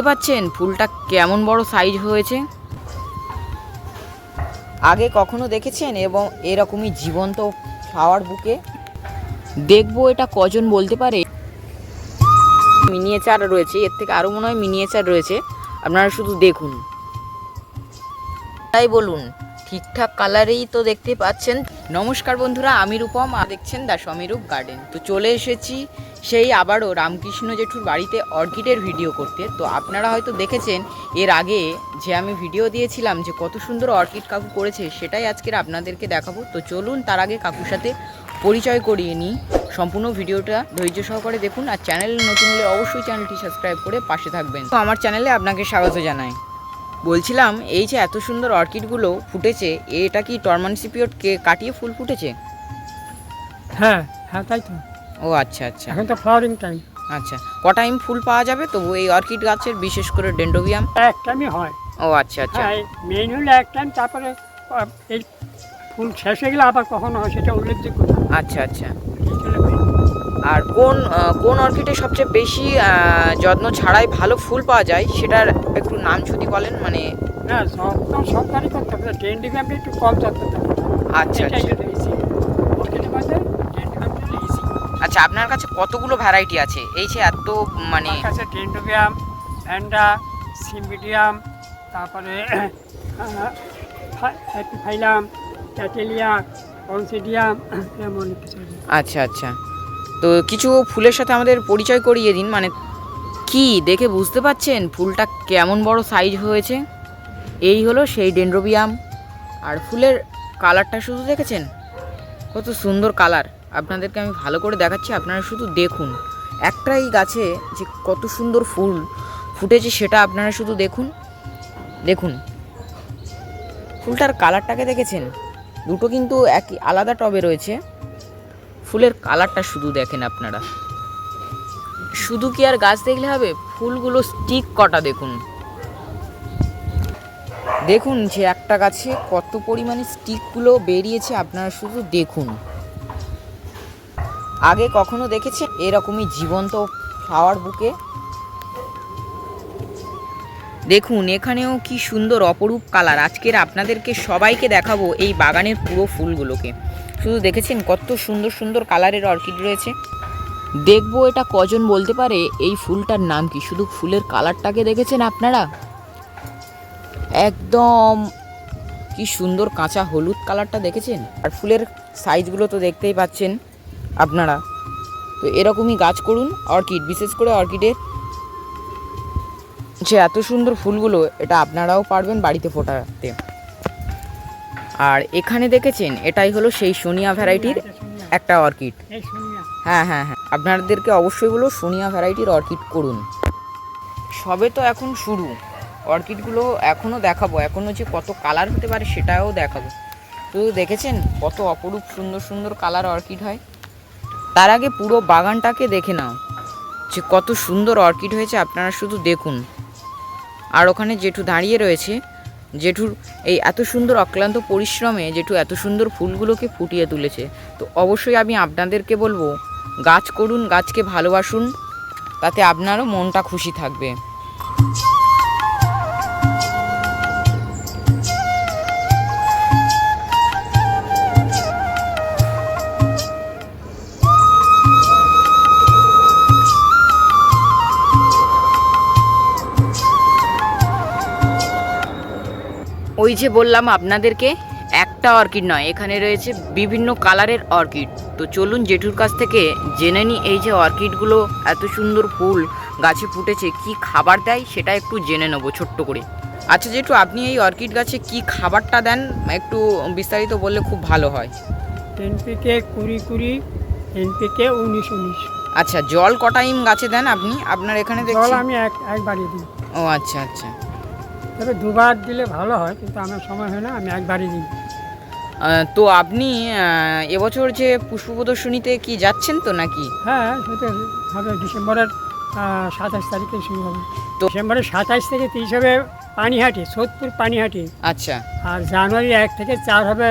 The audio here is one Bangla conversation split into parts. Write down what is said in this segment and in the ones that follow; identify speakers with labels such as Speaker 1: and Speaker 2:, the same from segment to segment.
Speaker 1: বুঝতে পাচ্ছেন ফুলটা কেমন বড় সাইজ হয়েছে? আগে কখনো দেখেছেন এবং এরকমই জীবন্ত ফ্লাওয়ার বুকে দেখব এটা কজন বলতে পারে। মিনিয়েচার রয়েছে, এর থেকে আরও মনে হয় মিনিয়েচার রয়েছে। আপনারা শুধু দেখুন। তাই বলুন। ঠিকঠাক কালারেই তো দেখতে পাচ্ছেন। নমস্কার বন্ধুরা, আমি রূপম, আর দেখছেন দা সমীরূপ গার্ডেন। তো চলে এসেছি সেই আবারও রামকৃষ্ণ জেঠুর বাড়িতে অর্কিডের ভিডিও করতে। তো আপনারা হয়তো দেখেছেন, এর আগে যে আমি ভিডিও দিয়েছিলাম যে কত সুন্দর অর্কিড কাকু করেছে, সেটাই আজকের আপনাদেরকে দেখাবো। তো চলুন, তার আগে কাকুর সাথে পরিচয় করিয়ে নিই। সম্পূর্ণ ভিডিওটা ধৈর্য সহকারে দেখুন, আর চ্যানেল নতুন হলে অবশ্যই চ্যানেলটি সাবস্ক্রাইব করে পাশে থাকবেন। তো আমার চ্যানেলে আপনাকে স্বাগত জানাই। বলছিলাম এই যে এত সুন্দর অর্কিডগুলো ফুটেছে এটা কি টর্মানসিপিওটকে কাটিয়ে ফুল ফুটেছে?
Speaker 2: হ্যাঁ হ্যাঁ তাই তো।
Speaker 1: ও আচ্ছা আচ্ছা।
Speaker 2: এখন তো ফ্লাওয়ারিং টাইম
Speaker 1: আচ্ছা ক টাইম ফুল পাওয়া যাবে? তবু এই অর্কিড গাছের বিশেষ করে ডেন্ডোবিয়াম?
Speaker 2: এক টাইমই হয়।
Speaker 1: ও আচ্ছা আচ্ছা।
Speaker 2: হ্যাঁ মেইন হলো এক টাইম তারপরে এই ফুল শেষ হয়ে গেলে আবার কখনো হয় সেটা উল্লেখযোগ্য
Speaker 1: আচ্ছা আচ্ছা। আর কোন কোন অর্কিডে সবচেয়ে বেশি যত্ন ছাড়াই ভালো ফুল পাওয়া যায় সেটার নাম যদি বলেন মানে
Speaker 2: না যত্ন সবটারই করতে হবে। ডেন্ডিগ্রামটা একটু কম থাকে
Speaker 1: আচ্ছা আচ্ছা। আচ্ছা আপনার কাছে কতগুলো ভ্যারাইটি আছে? এই যে এত মানে
Speaker 2: আমার কাছে ডেন্ডোগ্রাম ভ্যান্ডা সিম্বিডিয়াম তারপরে হ্যাপিফাইলাম ক্যাটেলিয়া কনসিডিয়াম এমন কিছু
Speaker 1: আচ্ছা আচ্ছা। তো কিছু ফুলের সাথে আমাদের পরিচয় করিয়ে দিন মানে কি দেখে বুঝতে পাচ্ছেন ফুলটা কেমন বড় সাইজ হয়েছে? এই হলো সেই ডেন্ড্রোবিয়াম আর ফুলের কালারটা শুধু দেখেছেন? কত সুন্দর কালার আপনাদেরকে আমি ভালো করে দেখাচ্ছি, আপনারা শুধু দেখুন। একটাই গাছে যে কত সুন্দর ফুল ফুটেছে সেটা আপনারা শুধু দেখুন। দেখুন। ফুলটার কালারটাকে দেখেছেন? দুটো কিন্তু একই, আলাদা টবে রয়েছে। ফুলের কালারটা শুধু দেখেন আপনারা। শুধু কি আর গাছ দেখলে হবে? ফুলগুলো স্টিক কটা দেখুন। দেখুন যে একটা গাছে কত পরিমাণে স্টিকগুলো বেরিয়েছে, আপনারা শুধু দেখুন। আগে কখনো দেখেছে এরকমই জীবন্ত ফ্লাওয়ার বুকে দেখুন, এখানেও কি সুন্দর অপরূপ কালার আজকের আপনাদেরকে সবাইকে দেখাবো এই বাগানের পুরো ফুলগুলোকে। শুধু দেখেছেন কত সুন্দর সুন্দর কালারের অর্কিড রয়েছে। দেখব এটা কজন বলতে পারে এই ফুলটার নাম কি? শুধু ফুলের কালারটাকে দেখেছেন আপনারা? একদম কি সুন্দর কাঁচা হলুদ কালারটা দেখেছেন? আর ফুলের সাইজগুলো তো দেখতেই পাচ্ছেন আপনারা। তো এরকমই গাছ করুন অর্কিড বিশেষ করে অর্কিডের। যে এত সুন্দর ফুলগুলো এটা আপনারাও পারবেন বাড়িতে ফোটাতে। আর এখানে দেখেছেন এটাই হলো সেই সোনিয়া ভ্যারাইটির একটা অর্কিড। হ্যাঁ হ্যাঁ হ্যাঁ। আপনাদেরকে অবশ্যই বলো সোনিয়া ভ্যারাইটির অর্কিড করুন। সবে তো এখন শুরু। অর্কিডগুলো এখনও দেখাবো। এখনও যে কত কালার হতে পারে সেটাও দেখাবো। শুধু দেখেছেন কত অপরূপ সুন্দর সুন্দর কালার অর্কিড হয়? তার আগে পুরো বাগানটাকে দেখে নাও। যে কত সুন্দর অর্কিড হয়েছে, আপনারা শুধু দেখুন। আর ওখানে জেঠু দাঁড়িয়ে রয়েছে। জেঠুর এই এত সুন্দর অক্লান্ত পরিশ্রমে জেঠু এত সুন্দর ফুলগুলোকে ফুটিয়ে তুলেছে। তো অবশ্যই আমি আপনাদেরকে বলব, গাছ করুন, গাছকে ভালোবাসুন, তাতে আপনারও মনটা খুশি থাকবে। ওই যে বললাম আপনাদেরকে একটা অর্কিড নয় এখানে রয়েছে বিভিন্ন কালারের অর্কিড। তো চলুন জেঠুর কাছ থেকে জেনে নিই এই যে অর্কিডগুলো এত সুন্দর ফুল গাছে ফুটেছে কি খাবার দেয় সেটা একটু জেনে নেব ছোট্ট করে। আচ্ছা জেঠু আপনি এই অর্কিড গাছে কি খাবারটা দেন? একটু বিস্তারিত বললে খুব ভালো হয়।
Speaker 2: এনপিকে কুড়ি কুড়ি এনপিকে উনিশ উনিশ।
Speaker 1: আচ্ছা জল ক টাইম গাছে দেন আপনি? আপনার এখানে
Speaker 2: জল আমি এক একবারই দিই।
Speaker 1: ও আচ্ছা আচ্ছা।
Speaker 2: তবে দুবার দিলে ভালো হয় কিন্তু আমার সময় হয় না আমি একবারই দিই।
Speaker 1: তো আপনি এবছর যে পুষ্প প্রদর্শনীতে কি যাচ্ছেন তো নাকি?
Speaker 2: হ্যাঁ সেটা হবে ডিসেম্বরের সাতাশ তারিখে শুরু হবে
Speaker 1: তো-
Speaker 2: ডিসেম্বরের সাতাশ থেকে তিরিশ হবে পানিহাটি সোদপুর পানিহাটি।
Speaker 1: আচ্ছা।
Speaker 2: আর জানুয়ারি এক থেকে চার হবে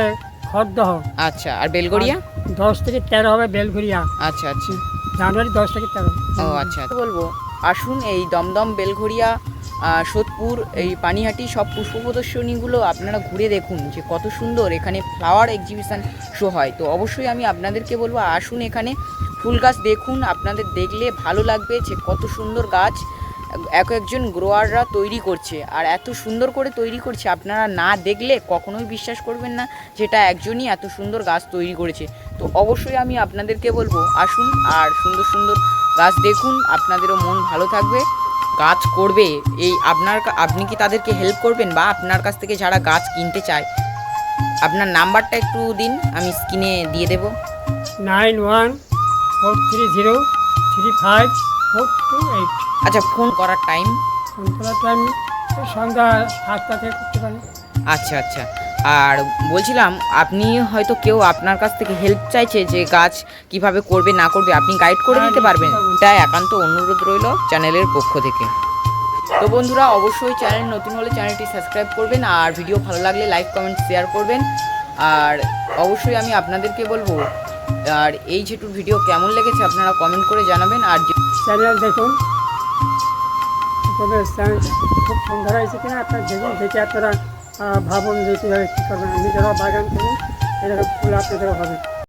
Speaker 2: খড়দহ।
Speaker 1: আচ্ছা আর বেলগড়িয়া?
Speaker 2: দশ থেকে তেরো হবে বেলঘুরিয়া
Speaker 1: আচ্ছা আচ্ছা।
Speaker 2: জানুয়ারি দশ থেকে তেরো।
Speaker 1: ও আচ্ছা। বলব আসুন এই দমদম বেলঘড়িয়া সোদপুর, এই পানিহাটি সব পুষ্প প্রদর্শনীগুলো আপনারা ঘুরে দেখুন যে কত সুন্দর এখানে ফ্লাওয়ার এক্সিবিশান শো হয়। তো অবশ্যই আমি আপনাদেরকে বলব, আসুন এখানে, ফুল গাছ দেখুন, আপনাদের দেখলে ভালো লাগবে যে কত সুন্দর গাছ এক একজন গ্রোয়াররা তৈরি করছে। আর এত সুন্দর করে তৈরি করছে, আপনারা না দেখলে কখনোই বিশ্বাস করবেন না যেটা একজনই এত সুন্দর গাছ তৈরি করেছে। তো অবশ্যই আমি আপনাদেরকে বলব, আসুন আর সুন্দর সুন্দর গাছ দেখুন, আপনাদেরও মন ভালো থাকবে। গাছ করবে এই আপনার আপনি কি তাদেরকে হেল্প করবেন বা আপনার কাছ থেকে যারা গাছ কিনতে চায়? আপনার নাম্বারটা একটু দিন আমি স্ক্রিনে দিয়ে দেব।
Speaker 2: Nine one four three zero three five four two eight.
Speaker 1: আচ্ছা ফোন করার টাইম
Speaker 2: ফোন করার টাইম সন্ধ্যা সাতটা থেকে করতে পারি।
Speaker 1: আচ্ছা আচ্ছা। আর বলছিলাম আপনি হয়তো কেউ আপনার কাছ থেকে হেল্প চাইছে যে গাছ কীভাবে করবে না করবে আপনি গাইড করে
Speaker 2: হ্যাঁ,
Speaker 1: দিতে পারবেন। তাই একান্ত অনুরোধ রইল চ্যানেলের পক্ষ থেকে। তো বন্ধুরা অবশ্যই চ্যানেল নতুন হলে চ্যানেলটি সাবস্ক্রাইব করবেন আর ভিডিও ভালো লাগলে লাইক কমেন্ট শেয়ার করবেন। আর অবশ্যই আমি আপনাদেরকে বলব আর এই যেটুর ভিডিও কেমন লেগেছে আপনারা কমেন্ট করে জানাবেন। আর
Speaker 2: চ্যানেল দেখুন। খুব সুন্দর হয়েছে কিনা আপনারা দেখুন দেখে আপনারা ভাবুন যে কীভাবে কী করবেন। নিজেরাও বাগান করুন এরকম ফুল আপনাদেরও হবে